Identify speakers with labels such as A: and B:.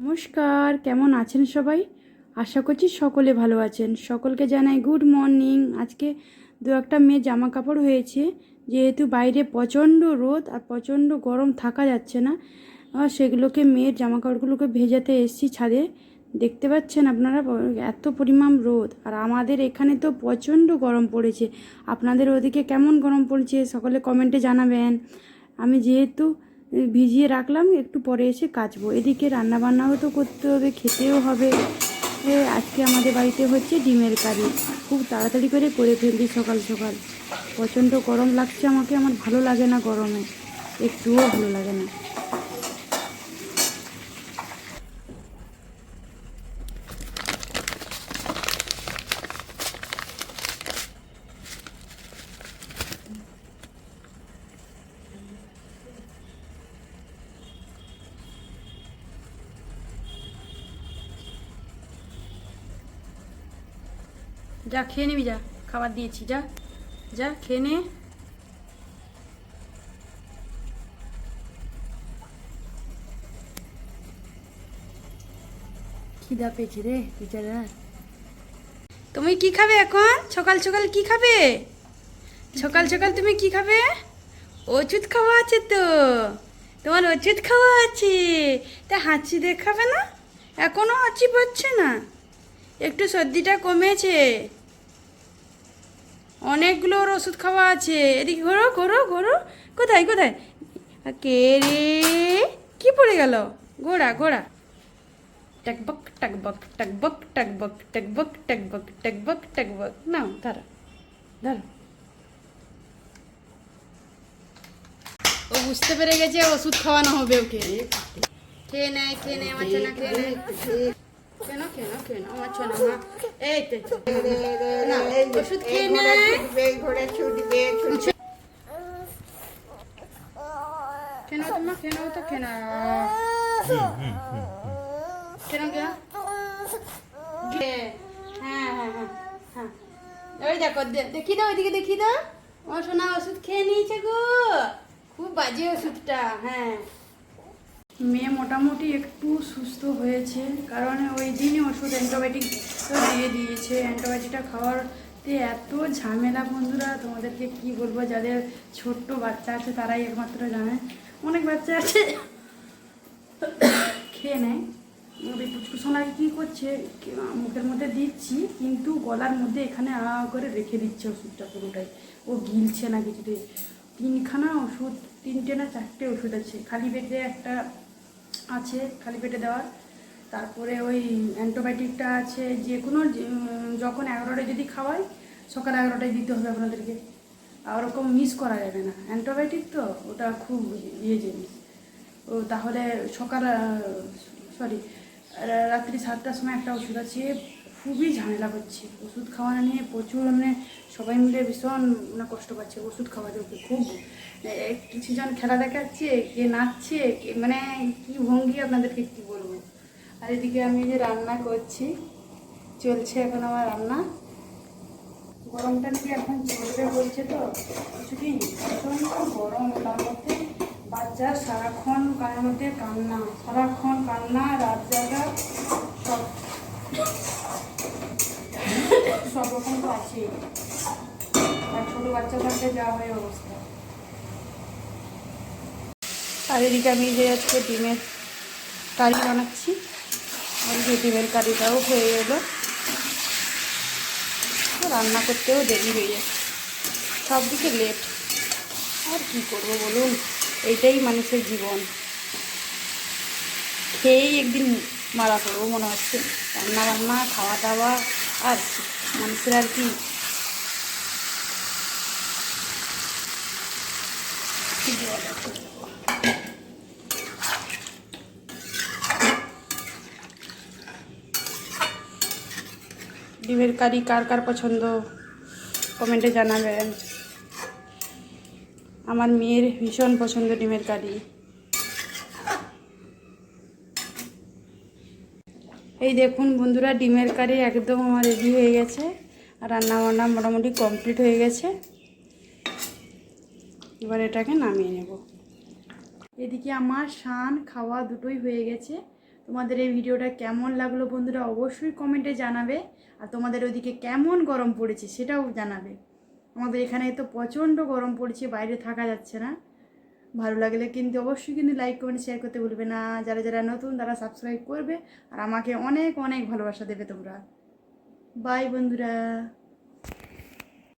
A: নমস্কার, কেমন আছেন সবাই? আশা করছি সকলে ভালো আছেন। সকলকে জানাই গুড মর্নিং আজকে দু একটা মেয়ে জামা কাপড় হয়েছে, যেহেতু বাইরে প্রচণ্ড রোদ আর প্রচণ্ড গরম থাকা যাচ্ছে না সেগুলোকে মেয়ের জামা কাপড়গুলোকে ভেজাতে এসছি ছাদে। দেখতে পাচ্ছেন আপনারা, এত পরিমাণ রোদ। আর আমাদের এখানে তো প্রচণ্ড গরম পড়েছে। আপনাদের ওদিকে কেমন গরম পড়ছে, সকলে কমেন্টে জানাবেন। আমি যেহেতু ভিজিয়ে রাখলাম, একটু পরে এসে কাচবো। এদিকে রান্না বান্নাও তো করতে হবে, খেতেও হবে। আজকে আমাদের বাড়িতে হচ্ছে ডিমের কারি। খুব তাড়াতাড়ি করে করে ফেলছি সকাল সকাল। প্রচণ্ড গরম লাগছে আমাকে, আমার ভালো লাগে না গরমে। একটুও ভালো লাগে না। যা, খেয়ে নিবি, যা। খাবার দিয়েছি, যা যা, খেয়ে নে। খিদা পেয়েছে রে, বিচারা তুমি কি খাবে এখন? সকাল সকাল কি খাবে? সকাল সকাল তুমি কি খাবে? ওষুধ খাওয়া আছে তো। তোমার ওষুধ খাওয়া আছে। তা হাঁচি দেখাবে না? এখনও হাঁচি পাচ্ছে না। একটু সর্দিটা কমেছে। অনেকগুলো ওর ওষুধ খাওয়া আছে। এদিকে ঘোরো ঘোরো ঘোরো। কোথায় কোথায়? কে রে? কি পড়ে গেল? ঘোড়া ঘোড়া। টকবক টাকবক টাকবক টাকবক টকবক টকবক টকবক টকবক নাও, ধরো ধরো। ও বুঝতে পেরে গেছে ওষুধ খাওয়ানো হবে ওকে। খেয়ে নেয় খেয়ে নেয় আমার ছেনা খেয়ে নেয় কেন কেন কেন আমার ছেনা মা এই তো না ওষুধ খেয়ে নেয় কেন তোমা কেন তো কেন কেন কেন হ্যাঁ হ্যাঁ হ্যাঁ হ্যাঁ ওই দেখো দেখি দাও ওইদিকে দেখি দাও ও সোনা ওষুধ খেয়ে নিয়েছে গো খুব বাজে ওষুধটা হ্যাঁ মেয়ে মোটামুটি একটু সুস্থ হয়েছে, কারণ ওই দিনই ওষুধ অ্যান্টিবায়োটিক তো দিয়ে দিয়েছে। অ্যান্টিবায়োটিকটা খাওয়াতে এত ঝামেলা বন্ধুরা, তোমাদেরকে কি বলব? যাদের ছোট্ট বাচ্চা আছে, তারাই একমাত্র জানে। অনেক বাচ্চা আছে, খেয়ে নেয়। ওই পুচকু সোনাকে কী করছে মুখের মধ্যে দিচ্ছি, কিন্তু গলার মধ্যে এখানে আ করে রেখে দিচ্ছে ওষুধটা পুরোটাই। ও গিলছে না কিছুতে তিনখানা ওষুধ, তিনটে না চারটে ওষুধ আছে। খালি পেটে একটা আছে, খালি পেটে দেওয়ার তারপরে ওই অ্যান্টিবায়োটিকটা আছে, যে কোনো যখন এগারোটায় যদি খাওয়াই, সকাল এগারোটায় দিতে হবে আপনাদেরকে। ওরকম মিস করা যাবে না। অ্যান্টিবায়োটিক তো, ওটা খুব ইয়ে জিনিস। ও, তাহলে সকাল সরি রাত্রি সাতটার সময় একটা ওষুধ আছে খুবই ঝামেলা করছে। ওষুধ খাওয়ানো নিয়ে প্রচুর মানে সবাই মিলে ভীষণ মানে কষ্ট পাচ্ছে ওষুধ খাওয়াতে ওকে খুব। কিছুজন খেলা দেখাচ্ছে, কে নাচছে মানে কি ভঙ্গি আপনাদেরকে কি বলব? আর এদিকে আমি যে রান্না করছি, চলছে এখন আমার রান্না। গরমটা নাকি এখন চলবে বলছে তো কিছুদিন প্রচণ্ড গরম তার মধ্যে বাচ্চার সারাক্ষণ গায়ের মধ্যে কান্না, সারাক্ষণ কান্না, রাত জাগা, সব সব রকম তো আছে আর ছোটো বাচ্চা থাকলে যা হয় অবস্থা। আর এদিকে আমি যে আজকে ডিমের কারি বানাচ্ছি আর ডিমের কারিটাও হয়ে গেলো। রান্না করতেও দেরি হয়ে যাচ্ছে। সব দিকে লেট আর কি করব বলুন? এইটাই মানুষের জীবন। খেয়েই একদিন মারা করব মনে হচ্ছে। রান্না বান্না খাওয়া দাওয়া আর মানুষের আর কি? ডিমের কারি কার কার পছন্দ? কমেন্টে জানাবেন। আমার মেয়ের ভীষণ পছন্দ ডিমের কারি। এই দেখুন বন্ধুরা, ডিমের কারি একদম আমার রেডি হয়ে গেছে আর রান্না বান্না মোটামুটি কমপ্লিট হয়ে গেছে। এবার এটাকে নামিয়ে নেব। এদিকে আমার শান খাওয়া দুটোই হয়ে গেছে। তোমাদের এই ভিডিওটা কেমন লাগল বন্ধুরা অবশ্যই কমেন্টে জানাবে। আর তোমাদের ওইদিকে কেমন গরম পড়েছে সেটাও জানাবে। আমাদের এখানে তো প্রচণ্ড গরম পড়ছে, বাইরে থাকা যাচ্ছে না। ভালো লাগলে কিন্তু অবশ্যই কিন্তু লাইক কমেন্ট শেয়ার করতে ভুলবে না। যারা যারা নতুন তারা সাবস্ক্রাইব করবে। আর আমাকে অনেক অনেক ভালোবাসা দেবে তোমরা। বাই বন্ধুরা।